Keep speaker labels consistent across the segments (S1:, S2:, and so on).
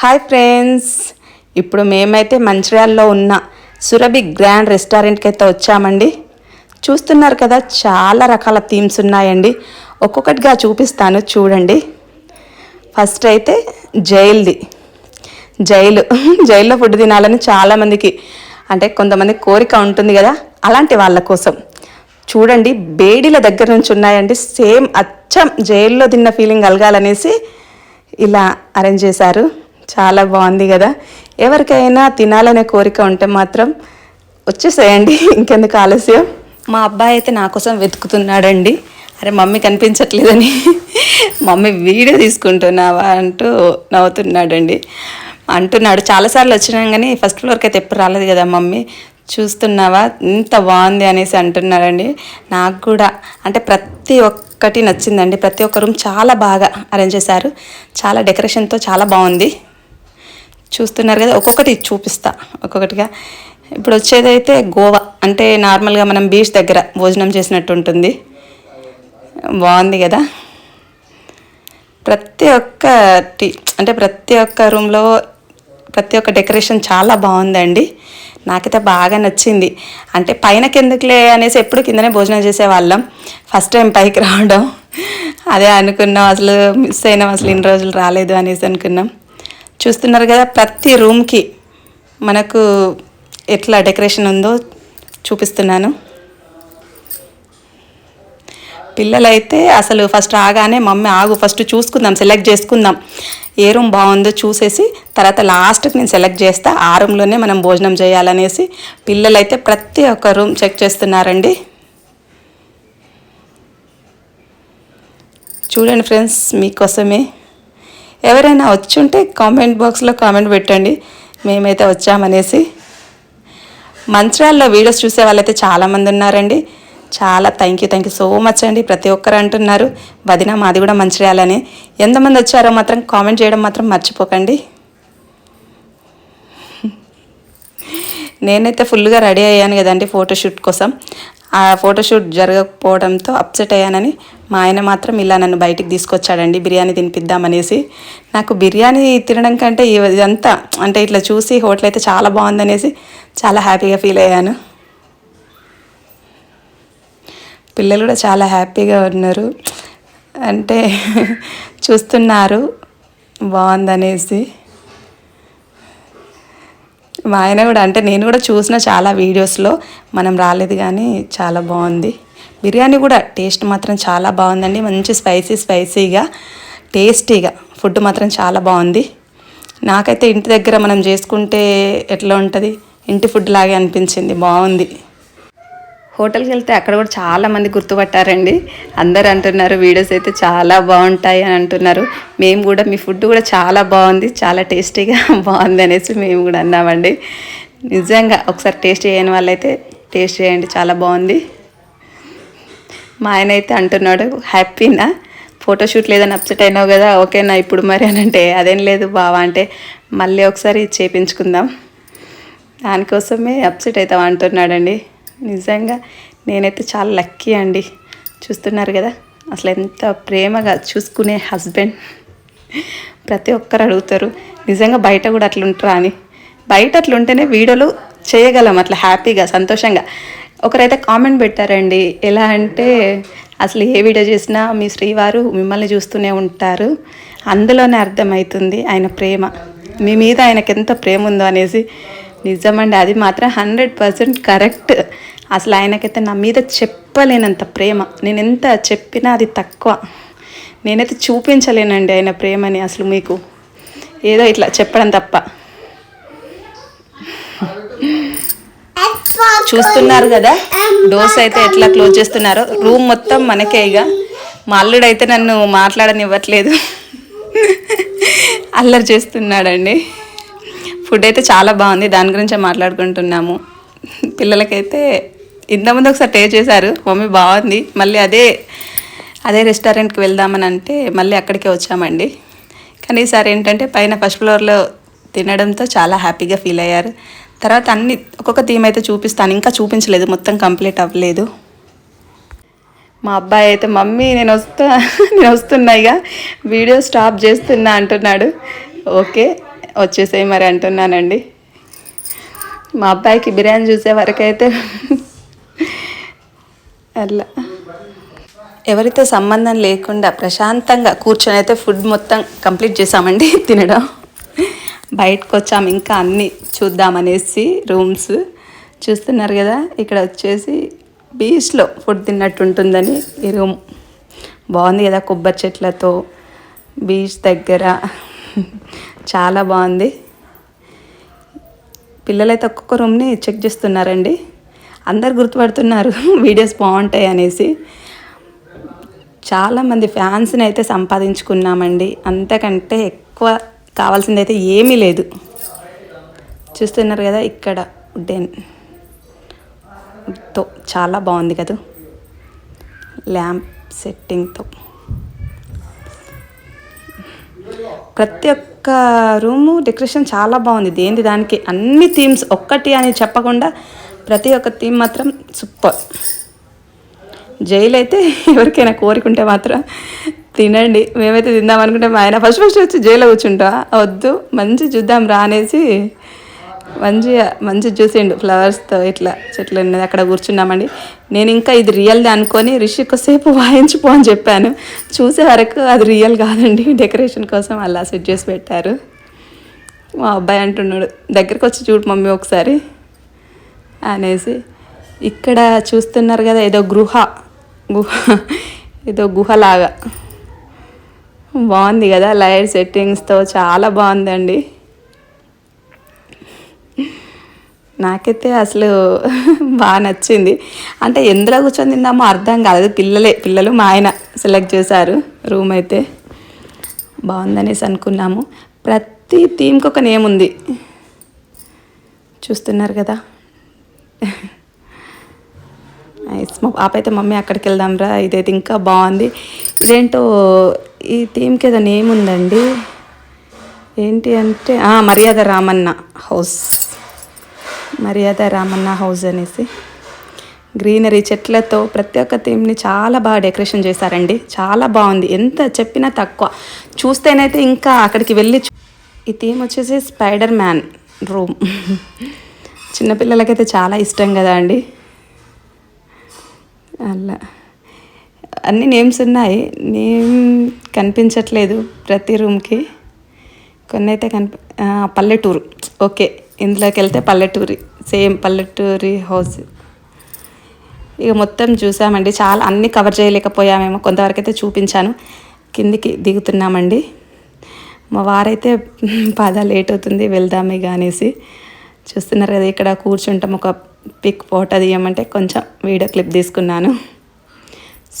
S1: Hi friends ఇప్పుడు మేమైతే మంచిర్యాలలో ఉన్న సురభి గ్రాండ్ రెస్టారెంట్కి అయితే వచ్చామండి. చూస్తున్నారు కదా చాలా రకాల థీమ్స్ ఉన్నాయండి. ఒక్కొక్కటిగా చూపిస్తాను చూడండి. ఫస్ట్ అయితే జైల్ది. జైలు. జైల్లో ఫుడ్ తినాలని చాలామందికి అంటే కొంతమంది కోరిక ఉంటుంది కదా అలాంటి వాళ్ళ కోసం. చూడండి బేడీల దగ్గర నుంచి ఉన్నాయండి. సేమ్ అచ్చం జైల్లో తిన్న ఫీలింగ్ కలగాలనేసి ఇలా అరేంజ్ చేశారు. చాలా బాగుంది కదా. ఎవరికైనా తినాలనే కోరిక ఉంటే మాత్రం వచ్చేసేయండి. ఇంకెందుకు ఆలస్యం? మా అబ్బాయి అయితే నా కోసం వెతుకుతున్నాడండి. అరే మమ్మీ కనిపించట్లేదని. మమ్మీ వీడియో తీసుకుంటున్నావా అంటూ నవ్వుతున్నాడండి. అంటున్నాడు. చాలాసార్లు వచ్చినాం కానీ ఫస్ట్ ఫ్లోర్కి అయితే ఎప్పుడు రాలేదు కదా మమ్మీ. చూస్తున్నావా? ఇంత బాగుంది అనేసి అంటున్నారండి నాకు కూడా. అంటే ప్రతి ఒక్కటి నచ్చిందండి. ప్రతి ఒక్క రూమ్ చాలా బాగా అరేంజ్ చేశారు. చాలా డెకరేషన్తో చాలా బాగుంది. చూస్తున్నారు కదా ఒక్కొక్కటి చూపిస్తా ఒక్కొక్కటిగా. ఇప్పుడు వచ్చేదైతే గోవా. అంటే నార్మల్గా మనం బీచ్ దగ్గర భోజనం చేసినట్టు ఉంటుంది. బాగుంది కదా? ప్రతి ఒక్కటి అంటే ప్రతి ఒక్క రూమ్లో ప్రతి ఒక్క డెకరేషన్ చాలా బాగుందండి. నాకైతే బాగా నచ్చింది. అంటే పైన కిందకిలే అనేసి ఎప్పుడు కిందనే భోజనం చేసేవాళ్ళం. ఫస్ట్ టైం పైకి రావడం. అదే అనుకున్నాం అసలు మిస్ అయినాం అసలు ఇన్ని రోజులు రాలేదు అనేసి అనుకున్నాం. చూస్తున్నారు కదా ప్రతి రూమ్కి మనకు ఎట్లా డెకరేషన్ ఉందో చూపిస్తున్నాను. పిల్లలైతే అసలు ఫస్ట్ ఆగానే మమ్మీ ఆగు ఫస్ట్ చూసుకుందాం సెలెక్ట్ చేసుకుందాం. ఏ రూమ్ బాగుందో చూసేసి తర్వాత లాస్ట్కి నేను సెలెక్ట్ చేస్తా ఆ రూమ్లోనే మనం భోజనం చేయాలనేసి. పిల్లలైతే ప్రతి ఒక్క రూమ్ చెక్ చేస్తున్నారండి. చూడండి ఫ్రెండ్స్ మీకోసమే ఎవరైనా వచ్చుంటే కామెంట్ బాక్స్లో కామెంట్ పెట్టండి. మేమైతే వచ్చామనేసి. మంచిర్యాలలో వీడియోస్ చూసే వాళ్ళైతే చాలామంది ఉన్నారండి. చాలా thank you thank you so much అండి. ప్రతి ఒక్కరు అంటున్నారు. వదిన మాది కూడా మంచిర్యాలని ఎంతమంది వచ్చారో మాత్రం కామెంట్ చేయడం మాత్రం మర్చిపోకండి. నేనైతే ఫుల్గా రెడీ అయ్యాను కదండి ఫోటోషూట్ కోసం. ఆ ఫోటోషూట్ జరగకపోవడంతో అప్సెట్ అయ్యానని మా ఆయన మాత్రం ఇలా నన్ను బయటికి తీసుకొచ్చాడండి బిర్యానీ తినిపిద్దామనేసి. నాకు బిర్యానీ తినడం కంటే ఇదంతా అంటే ఇట్లా చూసి హోటల్ అయితే చాలా బాగుందనేసి చాలా హ్యాపీగా ఫీల్ అయ్యాను. పిల్లలు కూడా చాలా హ్యాపీగా ఉన్నారు. అంటే చూస్తున్నారు బాగుందనేసి. మా ఆయన కూడా అంటే నేను కూడా చూసిన చాలా వీడియోస్లో మనం రాలేదు కానీ చాలా బాగుంది. బిర్యానీ కూడా టేస్ట్ మాత్రం చాలా బాగుందండి. మంచి స్పైసీ స్పైసీగా టేస్టీగా ఫుడ్ మాత్రం చాలా బాగుంది. నాకైతే ఇంటి దగ్గర మనం చేసుకుంటే ఎట్లా ఉంటుంది? ఇంటి ఫుడ్ లాగే అనిపించింది. బాగుంది. హోటల్కి వెళ్తే అక్కడ కూడా చాలామంది గుర్తుపట్టారండి. అందరు అంటున్నారు వీడియోస్ అయితే చాలా బాగుంటాయి అని అంటున్నారు. మేము కూడా మీ ఫుడ్ కూడా చాలా బాగుంది చాలా టేస్టీగా బాగుంది అనేసి మేము కూడా అన్నామండి. నిజంగా ఒకసారి టేస్ట్ చేయని వాళ్ళైతే టేస్ట్ చేయండి చాలా బాగుంది. మా ఆయన అయితే అంటున్నాడు హ్యాపీనా? ఫోటోషూట్ లేదని అప్సెట్ అయినావు కదా ఓకేనా ఇప్పుడు మరి? అని అంటే అదేం లేదు బావా అంటే మళ్ళీ ఒకసారి చేపించుకుందాం దానికోసమే అప్సెట్ అవుతాం అంటున్నాడండి. నిజంగా నేనైతే చాలా లక్కీ అండి. చూస్తున్నారు కదా? అసలు ఎంత ప్రేమగా చూసుకునే హస్బెండ్. ప్రతి ఒక్కరు అడుగుతారు నిజంగా బయట కూడా అట్లుంటారా అని. బయట అట్లుంటేనే వీడియోలు చేయగలం అట్లా హ్యాపీగా సంతోషంగా. ఒకరైతే కామెంట్ పెట్టారండి ఎలా అంటే అసలు ఏ వీడియో చేసినా మీ శ్రీవారు మిమ్మల్ని చూస్తూనే ఉంటారు. అందులోనే అర్థమవుతుంది ఆయన ప్రేమ. మీ మీద ఆయనకి ఎంత ప్రేమ ఉందో అనేసి. నిజమండి అది మాత్రం హండ్రెడ్ పర్సెంట్ కరెక్ట్. అసలు ఆయనకైతే నా మీద చెప్పలేనంత ప్రేమ. నేను ఎంత చెప్పినా అది తక్కువ. నేనైతే చూపించలేనండి ఆయన ప్రేమని అసలు మీకు. ఏదో ఇట్లా చెప్పడం తప్ప. చూస్తున్నారు కదా? డోర్స్ అయితే ఎట్లా క్లోజ్ చేస్తున్నారో? రూమ్ మొత్తం మనకే ఇక. మా అల్లుడు అయితే నన్ను మాట్లాడనివ్వట్లేదు. అల్లరి చేస్తున్నాడండి. ఫుడ్ అయితే చాలా బాగుంది. దాని గురించే మాట్లాడుకుంటున్నాము. పిల్లలకైతే ఇంతకుముందు ఒకసారి టేస్ట్ చేశారు మమ్మీ బాగుంది. మళ్ళీ అదే అదే రెస్టారెంట్కి వెళ్దామని అంటే మళ్ళీ అక్కడికే వచ్చామండి. కానీ ఈసారి ఏంటంటే పైన ఫస్ట్ ఫ్లోర్లో తినడంతో చాలా హ్యాపీగా ఫీల్ అయ్యారు. తర్వాత అన్ని ఒక్కొక్క థీమ్ అయితే చూపిస్తాను ఇంకా చూపించలేదు మొత్తం కంప్లీట్ అవ్వలేదు. మా అబ్బాయి అయితే మమ్మీ నేను వస్తా నేను వస్తున్నా ఇక వీడియో స్టాప్ చేస్తున్నా అంటున్నాడు. ఓకే వచ్చేసేయి మరి అంటున్నానండి. మా అబ్బాయికి బిర్యానీ చూసే వరకైతే అట్లా ఎవరితో సంబంధం లేకుండా ప్రశాంతంగా కూర్చొని అయితే ఫుడ్ మొత్తం కంప్లీట్ చేసామండి తినడం. బయటకు వచ్చాము ఇంకా అన్నీ చూద్దామనేసి రూమ్స్ చూస్తున్నారు కదా ఇక్కడ వచ్చేసి బీచ్లో ఫుడ్ తిన్నట్టు ఉంటుందని ఈ రూమ్ బాగుంది కదా కొబ్బరి చెట్లతో బీచ్ దగ్గర. చాలా బాగుంది. పిల్లలైతే ఒక్కొక్క రూమ్ని చెక్ చేస్తున్నారండి. అందరు గుర్తుపడుతున్నారు వీడియోస్ బాగుంటాయి అనేసి. చాలామంది ఫ్యాన్స్ని అయితే సంపాదించుకున్నామండి. అంతకంటే ఎక్కువ కావాల్సింది అయితే ఏమీ లేదు. చూస్తున్నారు కదా ఇక్కడ డెన్. తో చాలా బాగుంది కదా. ల్యాంప్ సెట్టింగ్తో. ప్రతి ఒక్క రూము డెకరేషన్ చాలా బాగుంది. దేని దానికి? అన్ని థీమ్స్ ఒక్కటి అని చెప్పకుండా ప్రతి ఒక్క థీమ్ మాత్రం సూపర్. జైలు అయితే ఎవరికైనా కోరికుంటే మాత్రం తినండి. మేమైతే తిందాం అనుకుంటే మా ఆయన ఫస్ట్ ఫస్ట్ వచ్చి జైల్లో కూర్చుంటా. వద్దు మంచి చూద్దాం రా అనేసి మంచిగా మంచి చూసిండు ఫ్లవర్స్తో ఇట్లా చెట్లు ఉన్నది అక్కడ కూర్చున్నామండి. నేను ఇంకా ఇది రియల్ది అనుకొని రిషి కొద్దిసేపు వాయించిపో అని చెప్పాను. చూసే వరకు అది రియల్ కాదండి. డెకరేషన్ కోసం అలా సెట్ చేసి పెట్టారు. మా అబ్బాయి అంటున్నాడు దగ్గరికి వచ్చి చూడు మమ్మీ ఒకసారి. అనేసి ఇక్కడ చూస్తున్నారు కదా ఏదో గృహ గుహ ఏదో గుహలాగా. బాగుంది కదా లైట్ సెట్టింగ్స్తో చాలా బాగుందండి. నాకైతే అసలు బాగా నచ్చింది. అంటే ఎందులో కూర్చొని తిందామో అర్థం కాలేదు పిల్లలే పిల్లలు మా ఆయన సెలెక్ట్ చేశారు రూమ్ అయితే. బాగుందనేసి అనుకున్నాము. ప్రతి థీమ్కి ఒక నేమ్ ఉంది. చూస్తున్నారు కదా. నైస్ మా పాప అయితే మమ్మీ అక్కడికి వెళ్దాం రా. ఇదైతే ఇంకా బాగుంది. ఇదేంటో ఈ థీమ్కి ఏదో నేమ్ ఉందండి. ఏంటి అంటే మర్యాద రామన్న హౌస్. మర్యాద రామన్న హౌస్ అనేసి. గ్రీనరీ చెట్లతో ప్రతి ఒక్క థీమ్ని చాలా బాగా డెకరేషన్ చేశారండి. చాలా బాగుంది. ఎంత చెప్పినా తక్కువ. చూస్తేనైతే ఇంకా అక్కడికి వెళ్ళి ఈ థీమ్ వచ్చేసి స్పైడర్ మ్యాన్ రూమ్. చిన్నపిల్లలకైతే చాలా ఇష్టం కదా అండి. అలా. అన్ని నేమ్స్ ఉన్నాయి. నేమ్ కనిపించట్లేదు ప్రతి రూమ్కి. కొన్ని అయితే కనిపి పల్లెటూరు. ఓకే ఇందులోకి వెళ్తే పల్లెటూరి సేమ్ పల్లెటూరి హౌస్. ఇక మొత్తం చూసామండి. చాలా అన్ని కవర్ చేయలేకపోయామేమో. కొంతవరకు అయితే చూపించాను. కిందికి దిగుతున్నామండి. మా వారైతే పద లేట్ అవుతుంది వెళ్దాం ఇక అనేసి చూస్తున్నారు కదా ఇక్కడ కూర్చుంటాం. ఒక పిక్ ఫోటో తీయమంటే కొంచెం వీడియో క్లిప్ తీసుకున్నాను.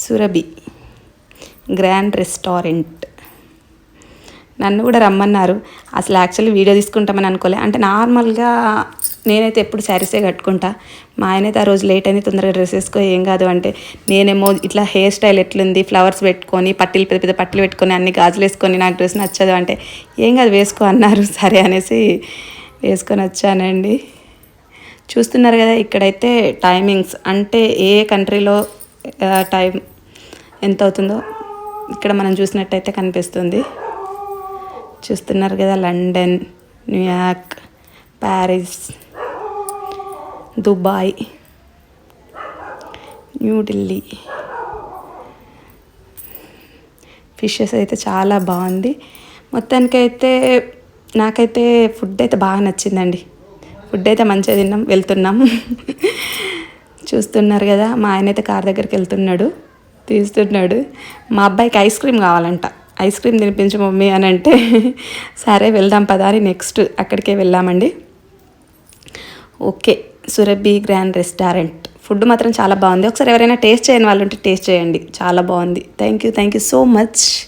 S1: సురభి గ్రాండ్ రెస్టారెంట్ నన్ను కూడా రమ్మన్నారు. అసలు యాక్చువల్లీ వీడియో తీసుకుంటామని అనుకోలే. అంటే నార్మల్గా నేనైతే ఎప్పుడు శారీసే కట్టుకుంటా. మా ఆయన అయితే ఆ రోజు లేట్ అయింది తొందరగా డ్రెస్ వేసుకో ఏం కాదు అంటే నేనేమో ఇట్లా హెయిర్ స్టైల్ ఎట్లుంది ఫ్లవర్స్ పెట్టుకొని పట్టీలు పెద్ద పెద్ద పట్టీలు పెట్టుకొని అన్ని గాజులు వేసుకొని నాకు డ్రెస్ నచ్చదు అంటే ఏం కాదు వేసుకో అన్నారు. సరే అనేసి వేసుకొని వచ్చానండి. చూస్తున్నారు కదా ఇక్కడైతే టైమింగ్స్ అంటే ఏ కంట్రీలో టైం ఎంత అవుతుందో ఇక్కడ మనం చూసినట్టయితే కనిపిస్తుంది. చూస్తున్నారు కదా London New York Paris Dubai New Delhi fishes అయితే చాలా బాగుంది. మొత్తానికైతే నాకైతే ఫుడ్ అయితే బాగా నచ్చిందండి. ఫుడ్ అయితే మంచిగా తిన్నాం వెళ్తున్నాం. చూస్తున్నారు కదా మా ఆయన అయితే కార్ దగ్గరికి వెళ్తున్నాడు తీస్తున్నాడు. మా అబ్బాయికి ఐస్ క్రీమ్ కావాలంట. ఐస్ క్రీమ్ తినిపించు మమ్మీ అని అంటే సరే వెళ్దాం పదా అని నెక్స్ట్ అక్కడికే వెళ్ళామండి. Okay Surabhi grand restaurant. Food మాత్రం చాలా బాగుంది. ఒకసారి ఎవరైనా టేస్ట్ చేయని వాళ్ళు ఉంటే టేస్ట్ చేయండి. చాలా బాగుంది. Thank you thank you so much.